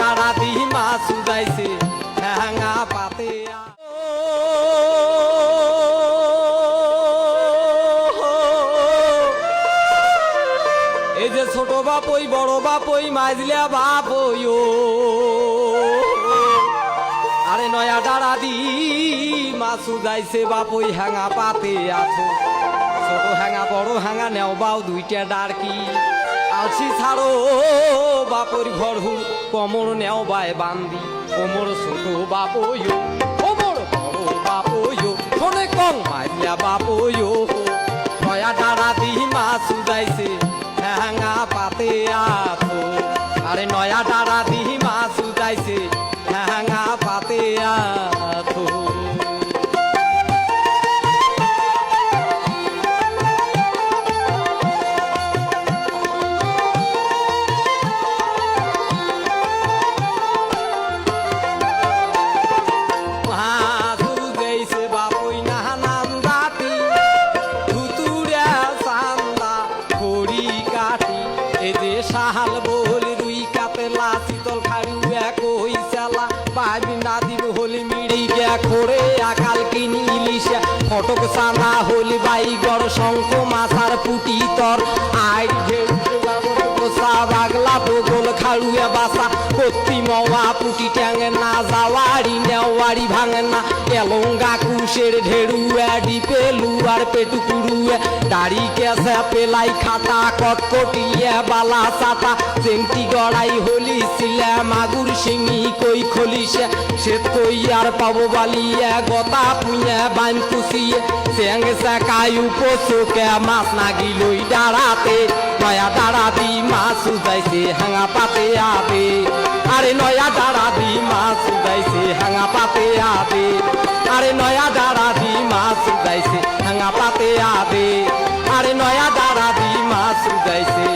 ডাড়া দি মাছ উদাইছে হ্যাঙা পাতে এই যে ছোট বাপই, বড় বাপই, মাইজলিয়া বাপই, ও। আরে নয়া ডাড়া দি মাছ উদাইছে বাপই হ্যাঙা পাতে আছো। ছোট হ্যাঙা বড় হ্যাঙা নেও বাও দুইটা ডারকি। আলসি ছাড়ো, বাপর ঘর হুর কমর নেও বায় বান্দি, কোমর ছোট বাপইও কোমর বড় বাপইও শোনে কং মাইলিয়া বাপইও নয়া ডাড়া দি মাছ উদাইছে হ্যাঙা পাতে আছো। আরে নয়া ডাড়া দি মাছ উদাইছে হ্যাঙা পাতে আছো। এই যে সাহাল বল রুই কাতলা শীতল খাড়ুয়া কই চালা পাবি না দিব হলি মিড়ি গে খোরে আকাল কিনি ইলিশা। ফটক সানা হলি বাইগর শঙ্খ মাথার পুটি তর। আই বাগলা বগল খাড়ুয়া বাসা। কত্তি মওয়া পুটি ট্যাঙে না যাওয়ারি নেওয়ারি ভাঙে না। এলঙ্গা কুশের ঢেড়ুয়া, ডিপে লুয়ার পেটু কুড়ুয়া। দাড়ি কেসে পেলাই খাটা কটকটিয়া বালা চাটা চেংটি গড়াই হলি সিলা মাগুর শিঙি কই খলিসে সে কই আর পাবো বালিয়া, গতা পুইয়া বান কুসিয়ে চেং সাকাই উপসুকে, মাছ নাগিলই দাঁড়াতে। নয়া দাঁড়া দি মাছ উদাইছে হাঙা পাতে আবে। আরে নয়া দাঁড়া দি মাছ উদাইছে পাতে আবে। আরে নয়া দাঁড়া দি মাছ উদাইছে হাঙা পাতে আবে। আরে নয়া দাঁড়া দি মাছ উদাইছে